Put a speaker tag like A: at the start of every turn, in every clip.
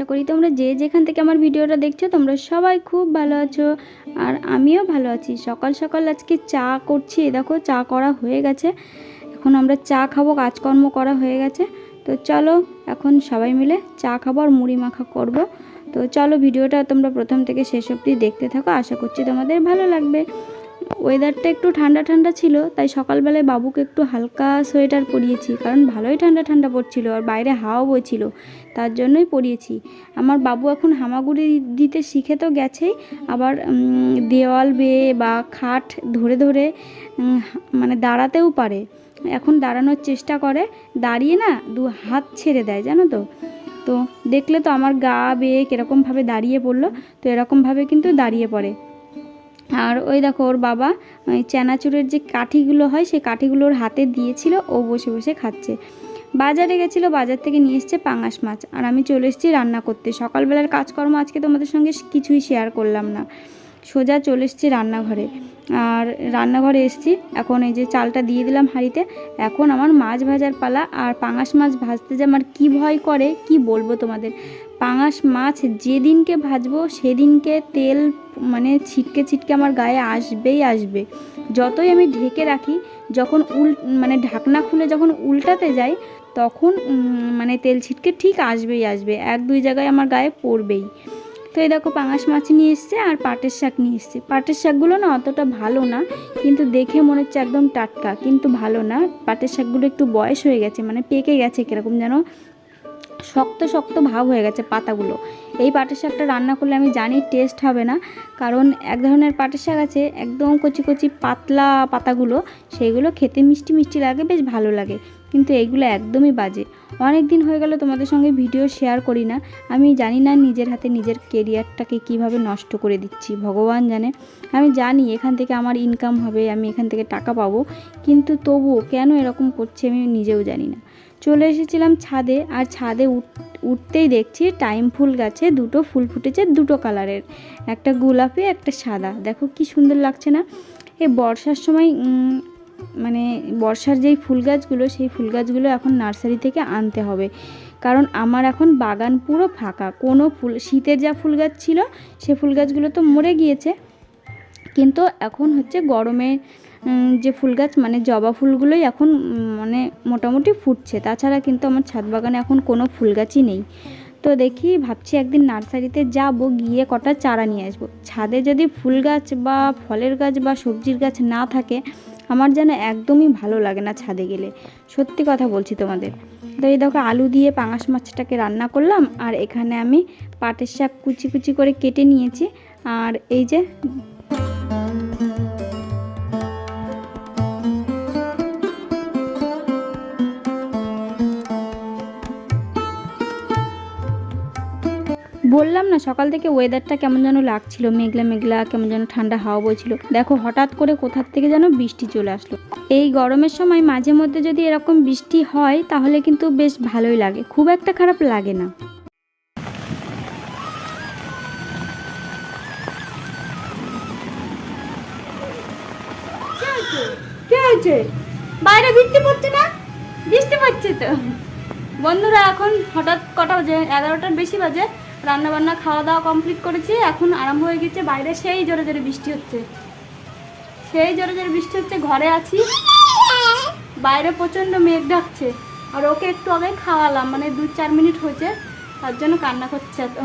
A: আশা করি তোমরা যে যেখান থেকে আমার ভিডিওটা দেখছ, তোমরা সবাই খুব ভালো আছো। আর আমিও ভালো আছি। সকাল সকাল আজকে চা করছি। দেখো, চা করা হয়ে গেছে। এখন আমরা চা খাব, কাজকর্ম করা হয়ে গেছে। তো চলো, এখন সবাই মিলে চা খাব আর মুড়ি মাখা করব। তো চলো, ভিডিওটা তোমরা প্রথম থেকে শেষ অবধি দেখতে থাকো। আশা করছি তোমাদের ভালো লাগবে। ওয়েদারটা একটু ঠান্ডা ঠান্ডা ছিল, তাই সকালবেলায় বাবুকে একটু হালকা সোয়েটার পরিয়েছি, কারণ ভালোই ঠান্ডা ঠান্ডা পড়ছিল আর বাইরে হাওয়া বইছিল, তার জন্যই পরিয়েছি। আমার বাবু এখন হামাগুড়ি দিতে শিখে তো গেছেই আবার দেওয়াল বেয়ে বা খাট ধরে ধরে মানে দাঁড়াতেও পারে। এখন দাঁড়ানোর চেষ্টা করে, দাঁড়িয়ে না দু হাত ছেড়ে দেয়, জানো তো? তো দেখলে তো আমার গা বেয়ে কীরকমভাবে দাঁড়িয়ে পড়ল, তো এরকমভাবে কিন্তু দাঁড়িয়ে পড়ে। আর ওই দেখো ওর বাবা, ওই চানাচুরের যে কাঠিগুলো হয়, সেই কাঠিগুলোর হাতে দিয়েছিল, ও বসে বসে খাচ্ছে। বাজারে গেছিল, বাজার থেকে নিয়ে এসছে পাঙাশ মাছ। আর আমি চলে এসেছি রান্না করতে। সকালবেলার কাজকর্ম আজকে তোমাদের সঙ্গে কিছুই শেয়ার করলাম না। সোজা চলে এসেছি রান্নাঘরে। আর রান্নাঘরে এসেছি, এখন এই যে চালটা দিয়ে দিলাম হাঁড়িতে। এখন আমার মাছ ভাজার পালা, আর পাঙাশ মাছ ভাজতে যে আমার কী ভয় করে, কি বলব তোমাদের? পাঙাশ মাছ যেদিনকে ভাজবো, সেদিনকে তেল মানে ছিটকে ছিটকে আমার গায়ে আসবেই আসবে। যতই আমি ঢেকে রাখি, যখন উল মানে ঢাকনা খুলে যখন উল্টাতে যাই, তখন মানে তেল ছিটকে ঠিক আসবেই আসবে, এক দুই জায়গায় আমার গায়ে পড়বেই। তো এই দেখো পাঙাশ মাছ নিয়ে এসছে আর পাটের শাক নিয়ে এসছে। পাটের শাকগুলো না অতটা ভালো না, কিন্তু দেখে মনে হচ্ছে একদম টাটকা, কিন্তু ভালো না। পাটের শাকগুলো একটু বয়স হয়ে গেছে মানে পেকে গেছে কীরকম যেন, শক্ত শক্ত ভাব হয়ে গেছে পাতাগুলো। এই পাটের শাকটা রান্না করলে আমি জানি টেস্ট হবে না, কারণ এক ধরনের পাটের শাক আছে, একদম কচি কচি পাতলা পাতাগুলো, সেইগুলো খেতে মিষ্টি মিষ্টি লাগে, বেশ ভালো লাগে। কিন্তু এইগুলো একদমই বাজে। অনেক দিন হয়ে গেল তোমাদের সঙ্গে ভিডিও শেয়ার করি না। আমি জানি না নিজের হাতে নিজের কেরিয়ারটাকে কীভাবে নষ্ট করে দিচ্ছি, ভগবান জানে। আমি জানি এখান থেকে আমার ইনকাম হবে, আমি এখান থেকে টাকা পাবো, কিন্তু তবুও কেন এরকম করছে আমি নিজেও জানি না। চলে এসেছিলাম ছাদে, আর ছাদে উঠ- উঠতেই দেখছি টাইম ফুল গাছে দুটো ফুল ফুটেছে দুটো কালারের। একটা গোলাপি, একটা সাদা। দেখো কি সুন্দর লাগছে না? এ বর্ষার সময় মানে বর্ষার যেই ফুল গাছগুলো, সেই ফুল গাছগুলো এখন নার্সারি থেকে আনতে হবে। কারণ আমার এখন বাগান পুরো ফাঁকা। কোনো ফুল, শীতের যা ফুল গাছ ছিল, সে ফুল গাছগুলো তো মরে গিয়েছে। কিন্তু এখন হচ্ছে গরমে যে ফুল গাছ মানে জবা ফুলগুলোই এখন মানে মোটামুটি ফুটছে। তাছাড়া কিন্তু আমার ছাদ বাগানে এখন কোনো ফুল গাছই নেই। তো দেখি, ভাবছি একদিন নার্সারিতে যাব, গিয়ে কটা চারা নিয়ে আসব। ছাদে যদি ফুল গাছ বা ফলের গাছ বা সবজির গাছ না থাকে আমার যেন একদমই ভালো লাগে না ছাদে গেলে। সত্যি কথা বলছি তোমাদের। তো এই দেখো আলু দিয়ে পাঙাশ মাছটাকে রান্না করলাম, আর এখানে আমি পাটের শাক কুচি কুচি করে কেটে নিয়েছি। আর এই যে বললাম না, সকাল থেকে ওয়েদারটা কেমন যেন লাগছিল, মেঘলা মেঘলা, কেমন যেন ঠান্ডা হাওয়া বইছিল। দেখো, হঠাৎ করে কোথার থেকে যেন বৃষ্টি চলে আসলো। এই গরমের সময় মাঝে মধ্যে যদি এরকম বৃষ্টি হয়, তাহলে কিন্তু বেশ ভালোই লাগে। খুব একটা খারাপ লাগে না। হয়েছে? বাইরে বৃষ্টি পড়ছে না? বৃষ্টি পড়ছে তো। বন্ধুরা, এখন হঠাৎ কটা বাজে? এগারোটার বেশি বাজে। রান্না বান্না খাওয়া দাওয়া কমপ্লিট করেছি। এখন আরম্ভ হয়ে গেছে বাইরে সেই জোরে জোরে বৃষ্টি হচ্ছে। সেই জোরে জোরে বৃষ্টি হচ্ছে, ঘরে আছি। বাইরে প্রচণ্ড মেঘ ডাকছে। আর ওকে একটু আগে খাওয়ালাম মানে দু চার মিনিট হয়েছে। তার জন্য কান্না করছে এত।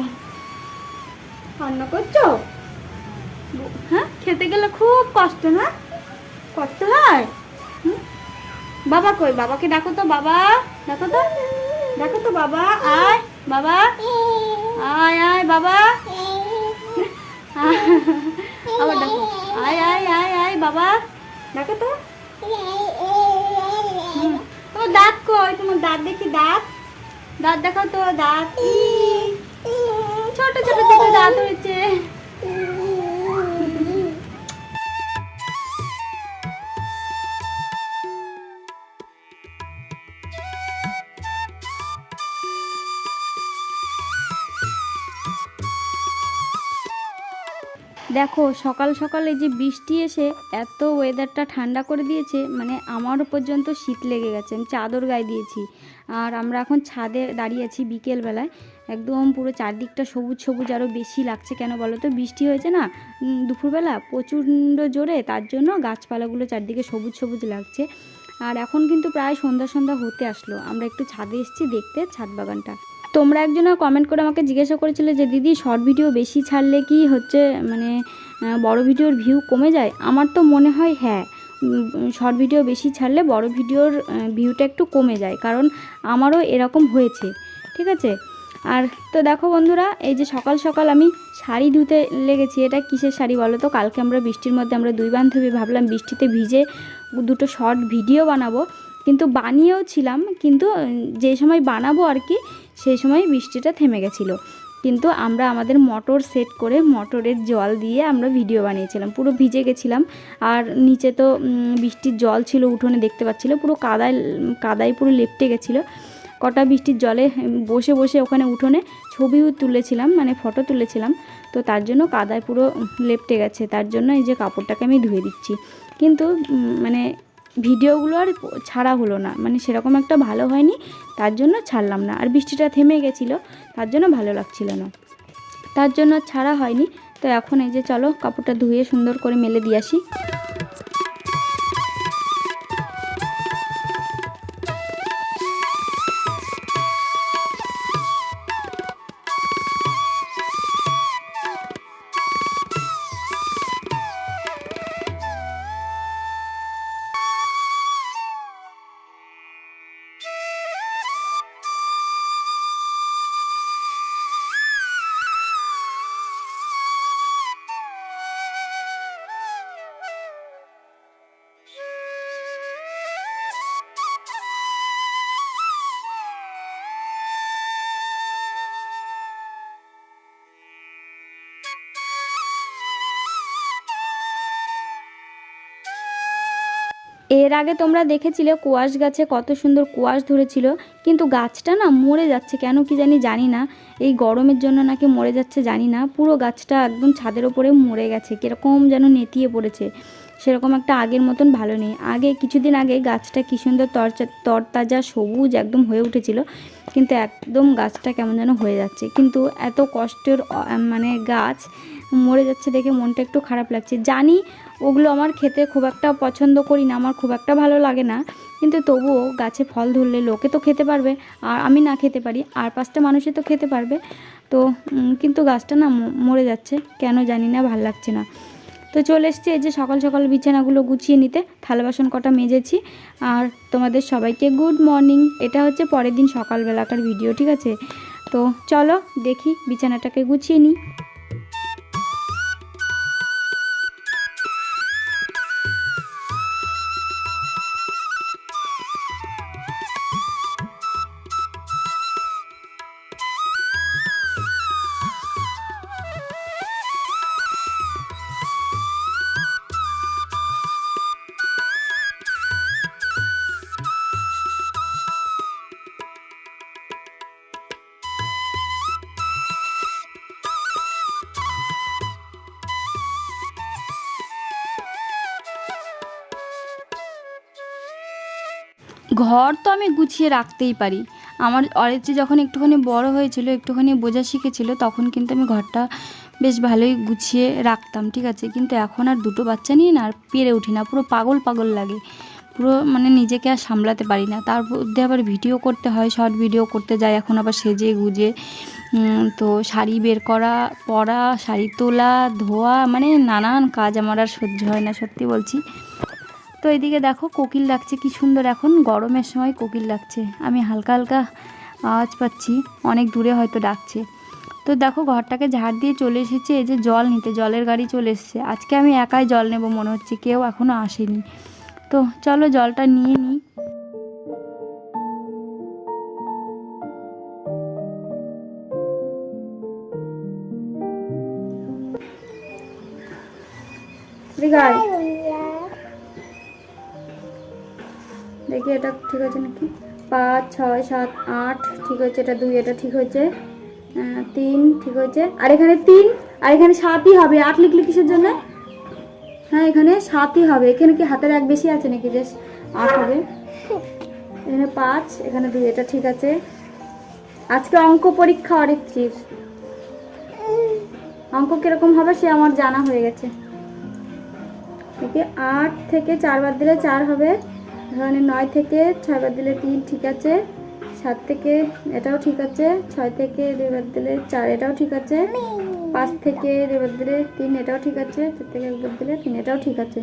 A: কান্না করছ? হ্যাঁ খেতে গেলে খুব কষ্ট, না? কষ্ট হয়? বাবা কই? বাবাকে ডাকো তো, বাবা। ডাকো তো। ডাকো তো, বাবা। আয়, বাবা। আয় আয়, বাবা। আবার ডাকো। আয় আয় আয় আয়, বাবা। ডাকো তো। তোমার দাঁত কই? তোমার দাঁত দেখি, দাঁত। দাঁত দেখাও তো, দাঁত। ছোট ছোট দাঁত হয়েছে। দেখো, সকাল সকাল যে বৃষ্টি এসে এত ওয়েদারটা ঠান্ডা করে দিয়েছে মানে আমারও পর্যন্ত শীত লেগে গেছে। আমি চাদর গায়ে দিয়েছি। আর আমরা এখন ছাদে দাঁড়িয়ে আছি বিকেলবেলায়। একদম পুরো চারদিকটা সবুজ সবুজ আরও বেশি লাগছে কেন বলো তো? বৃষ্টি হয়েছে না? দুপুরবেলা প্রচণ্ড জোরে, তার জন্য গাছপালাগুলো চারদিকে সবুজ সবুজ লাগছে। আর এখন কিন্তু প্রায় সন্ধ্যা সন্ধ্যা হতে আসলো। আমরা একটু ছাদে এসেছি দেখতে, ছাদ বাগানটা। তোমরা একজন কমেন্ট করে আমাকে জিজ্ঞাসা করেছিলে যে, দিদি শর্ট ভিডিও বেশি ছাড়লে কি হচ্ছে? মানে বড় ভিডিওর ভিউ কমে যায়? আমার তো মনে হয় হ্যাঁ। শর্ট ভিডিও বেশি ছাড়লে বড় ভিডিওর ভিউটা একটু কমে যায়। কারণ আমারও এরকম হয়েছে। ঠিক আছে? আর তো দেখো বন্ধুরা, এই যে সকাল সকাল আমি শাড়ি ধুতে লেগেছি। এটা কিসের শাড়ি বলো তো? কালকে আমরা বৃষ্টির মধ্যে আমরা দুই বান্ধবী ভাবলাম বৃষ্টিতে ভিজে দুটো শর্ট ভিডিও বানাবো। কিন্তু বানিয়েও ছিলাম। কিন্তু যে সময় বানাবো আর কি সেই সময় বৃষ্টিটা থেমে গেছিল। কিন্তু আমরা আমাদের মোটর সেট করে মোটরের জল দিয়ে আমরা ভিডিও বানিয়েছিলাম। পুরো ভিজে গেছিলাম। আর নিচে তো বৃষ্টির জল ছিল, উঠোনে দেখতে পাচ্ছিল। পুরো কাদায় কাদায় পুরো লেপটে গেছিল। কটা বৃষ্টির জলে বসে বসে ওখানে উঠোনে ছবিও তুলেছিলাম মানে ফটো তুলেছিলাম। তো তার জন্য কাদায় পুরো লেপটে গেছে। তার জন্য এই যে কাপড়টাকে আমি ধুয়ে দিচ্ছি। কিন্তু মানে ভিডিওগুলো আর ছাড়া হলো না। মানে সেরকম একটা ভালো হয়নি, তার জন্য ছাড়লাম না। আর বৃষ্টিটা থেমে গেছিল, তার জন্য ভালো লাগছিল না। তার জন্য ছাড়া হয়নি, তো এখন এই যে চলো কাপড়টা ধুয়ে সুন্দর করে মেলে দিয়ে আসি। এর আগে তোমরা দেখেছিলে কোয়াশ গাছে কত সুন্দর কোয়াশ ধরেছিল, কিন্তু গাছটা না মরে যাচ্ছে কেন কি জানি জানি না। এই গরমের জন্য নাকি মরে যাচ্ছে জানি না, পুরো গাছটা একদম ছাদের ওপরে মরে গেছে, কীরকম যেন নেতিয়ে পড়েছে। সেরকম একটা আগের মতন ভালো নেই। আগে, কিছুদিন আগে গাছটা কী সুন্দর তরচা, তরতাজা, সবুজ একদম হয়ে উঠেছিল, কিন্তু একদম গাছটা কেমন যেন হয়ে যাচ্ছে। কিন্তু এত কষ্টের মানে গাছ মরে যাচ্ছে দেখে মনটা একটু খারাপ লাগছে। জানি ওগুলো আমার খেতে খুব একটা পছন্দ করি না, আমার খুব একটা ভালো লাগে না। কিন্তু তবুও গাছে ফল ধরলে লোকে তো খেতে পারবে, আর আমি না খেতে পারি, আর পাঁচটা মানুষই তো খেতে পারবে। তো কিন্তু গাছটা না মরে যাচ্ছে, কেন জানি না, ভালো লাগছে না। তো চলে এসছি এই যে সকাল সকাল বিছানাগুলো গুছিয়ে নিতে, থালা বাসন কটা মেজেছি। আর তোমাদের সবাইকে গুড মর্নিং। এটা হচ্ছে পরের দিন সকালবেলাকার ভিডিও, ঠিক আছে? তো চলো দেখি বিছানাটাকে গুছিয়ে নিই। ঘর তো আমি গুছিয়ে রাখতেই পারি। আমার অরেচি যখন একটুখানি বড় হয়েছিল, একটুখানি বোঝা শিখেছিল, তখন কিন্তু আমি ঘরটা বেশ ভালোই গুছিয়ে রাখতাম, ঠিক আছে? কিন্তু এখন আর দুটো বাচ্চা নিয়ে না আর পেরে উঠি না, পুরো পাগল পাগল লাগে। পুরো মানে নিজেকে আর সামলাতে পারি না। তার মধ্যে আবার ভিডিও করতে হয় শর্ট ভিডিও করতে যাই, এখন আবার সেজে গুজে। তো শাড়ি বের করা, পরা, শাড়ি তোলা, ধোয়া মানে নানান কাজ আমার আর সহ্য হয় না, সত্যি বলছি। তো এদিকে দেখো কোকিল ডাকছে, কি সুন্দর এখন, গরমের সময় কোকিল ডাকছে। আমি হালকা হালকা আওয়াজ পাচ্ছি, অনেক দূরে হয়তো ডাকছে। তো দেখো ঘরটাকে ঝাড় দিয়ে চলে এসেছে, এই যে জল নিতে, জলের গাড়ি চলে এসেছে। আজকে আমি একাই জল নেব মনে হচ্ছে, কেউ এখনও আসেনি। তো চলো জলটা নিয়ে নিই। দেখি এটা ঠিক আছে নাকি? পাঁচ, ছয়, সাত, আট, ঠিক হয়েছে, এটা দুই, এটা ঠিক হয়েছে। তিন, ঠিক হয়েছে। আর এখানে তিন, আর এখানে সাতই হবে। আট লিখলি কিসের জন্য? হ্যাঁ এখানে সাতই হবে। এখানে কি হাতের এক বেশি আছে নাকি? যে আট হবে। এখানে পাঁচ, এখানে দুই, এটা ঠিক আছে। আজকে অঙ্ক পরীক্ষা অরিত্রির। অঙ্ক কীরকম হবে সে আমার জানা হয়ে গেছে। ওকে আট থেকে চারবার দিলে চার হবে। এখানে নয় থেকে ছয়বার দিলে তিন ঠিক আছে সাত থেকে এটাও ঠিক আছে ছয় থেকে দুইবার দিলে চার এটাও ঠিক আছে পাঁচ থেকে দুইবার দিলে তিন এটাও ঠিক আছে চার থেকে একবার দিলে তিন এটাও ঠিক আছে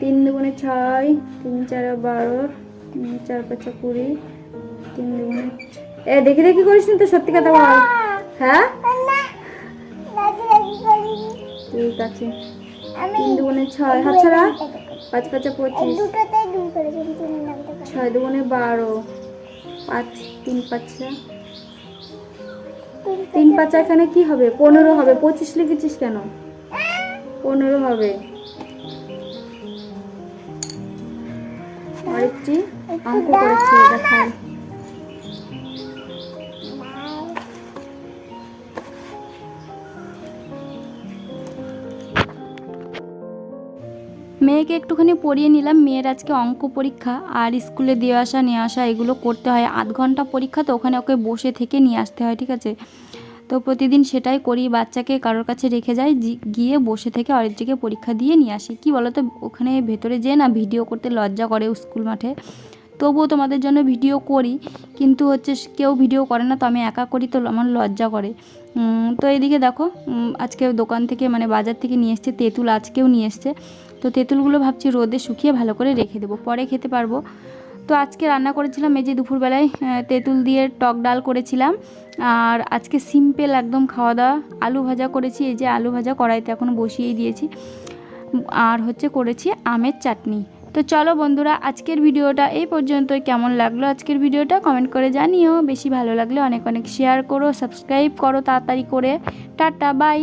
A: তিন দুগুণে ছয় তিন চার বারো তিন চার পাঁচা কুড়ি তিন দুগুণে এ দেখে দেখি করিস না তো সত্যি কথা বল হ্যাঁ ঠিক আছে তিন দুগুণে ছয় হাত ছাড়া পাঁচ পাঁচা পঁচিশ। ছয় দুগুণে বারো। পাঁচ, তিন পাঁচা তিন পাঁচা এখানে কি হবে? পনেরো হবে। পঁচিশ লিখেছিস কেন? পনেরো হবে। আরেকটি অঙ্ক করেছি, দেখাই। মেয়েকে একটুখানি পড়িয়ে নিলাম। মেয়ের আজকে অঙ্ক পরীক্ষা আর স্কুলে দিয়ে আসা, নিয়ে আসা এগুলো করতে হয়। আধ ঘণ্টা পরীক্ষা তো ওখানে ওকে বসে থেকে নিয়ে আসতে হয়, ঠিক আছে? তো প্রতিদিন সেটাই করি, বাচ্চাকে কারোর কাছে রেখে যাই গিয়ে বসে থেকে অরিত্রিকে পরীক্ষা দিয়ে নিয়ে আসি। কি বলো তো ওখানে ভেতরে যেয়ে না ভিডিও করতে লজ্জা করে স্কুল মাঠে। তবুও তোমাদের জন্য ভিডিও করি, কিন্তু হচ্ছে কেউ ভিডিও করে না, তো আমি একা করি তো আমার লজ্জা করে। তো এদিকে দেখো আজকে দোকান থেকে মানে বাজার থেকে নিয়ে এসছে, তেঁতুল আজকেও নিয়ে এসছে। তো তেঁতুলগুলো ভাবছি রোদে শুকিয়ে ভালো করে রেখে দেবো, পরে খেতে পারব। তো আজকে রান্না করেছিলাম এই যে দুপুরবেলায় তেঁতুল দিয়ে টক ডাল করেছিলাম, আর আজকে সিম্পল একদম খাওয়া দাওয়া আলু ভাজা করেছি, এই যে আলু ভাজা কড়াইতে এখন বসিয়েই দিয়েছি, আর হচ্ছে করেছি আমের চাটনি। তো চলো বন্ধুরা, আজকের ভিডিওটা এই পর্যন্তই। কেমন লাগল আজকের ভিডিওটা কমেন্ট করে জানিও। বেশি ভালো লাগলে অনেক অনেক শেয়ার করো সাবস্ক্রাইব করো তাড়াতাড়ি করে। Tata bye